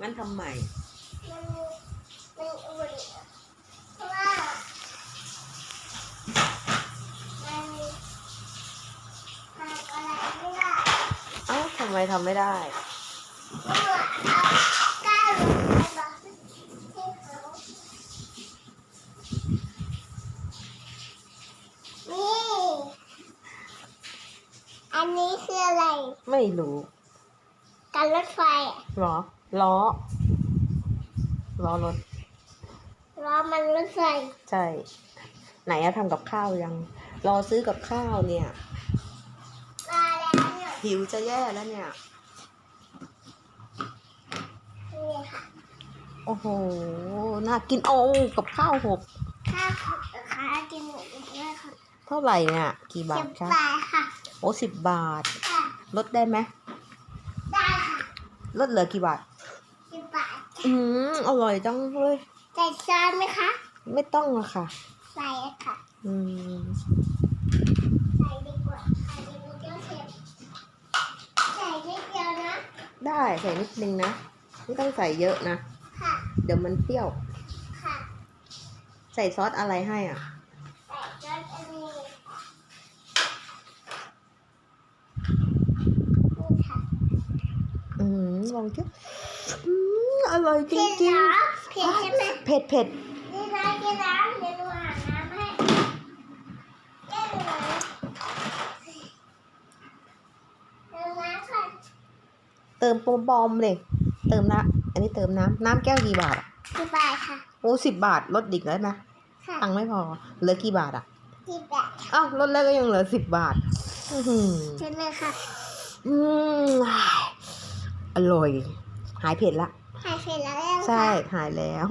มันทำใหม่ มันมันอุ่นเพราะว่ามันทำอะไรไม่ได้เอ้าทำไมทำไม่ได้เมื่อเอาก้าวลงไปบอกให้เขานี่อันนี้คืออะไรไม่รู้ การรถไฟอะ หรอ ล้อ ล้อรถ ล้อมันรถไฟใช่ ไหนอะทำกับข้าวยัง รอซื้อกับข้าวเนี่ย มาแล้วเนี่ยหิวจะแย่แล้วเนี่ย นี่ค่ะโอ้โห น่ากินโอ้กับข้าวหกข้าวผัดนะคะกินหมูด้วยค่ะเท่าไหร่เนี่ย กี่บาสิทบคะบาทค่ะโอ้สิบบาท ค่ะลดได้ไหมได้ค่ะ ลดเหลือกี่บาทสิบบาท อืมอร่อยจังเลยใส่ซอสไหมคะ ไม่ต้องอะค่ะ ใส่ค่ะ อืมใส่ดีกว่าใส่ดีกว่าเจ้าเค็มใส่นิดเดียวนะ ได้ใส่นิดนึงนะ ไม่ต้องใส่เยอะนะ ค่ะ เดี๋ยวมันเปรี้ยว ค่ะ ใส่ซอสอะไรให้อะ ใส่ซอสอันนี้นี่ค่ะ อืมลองเจ้าอืม อร่อยจเผ็ดริงเหรอเผ็ดใช่ไหมๆเผ็ดเผ็ดนี่นะกินน้ำเดี๋ยวหนูหาน้ำให้เล่นเลยเติมน้ำค่ะเติมปมบอมเลย เติมน้ำอันนี้เติมน้ำน้ำแก้วกี่บาทอะสิบบาทค่ะโอ้สิบบาทลดดิกได้ไหมค่ะตังค์ไม่พอเหลือกี่บาทอะสิบบาทอ้าวลดแล้วก็ยังเหลือสิบบาทอื้อหือเชิญเลยค่ะ อืมอร่อย หายเผ็ดละ หายเผ็ดแล้วยังคะ ใช่หายแล้ว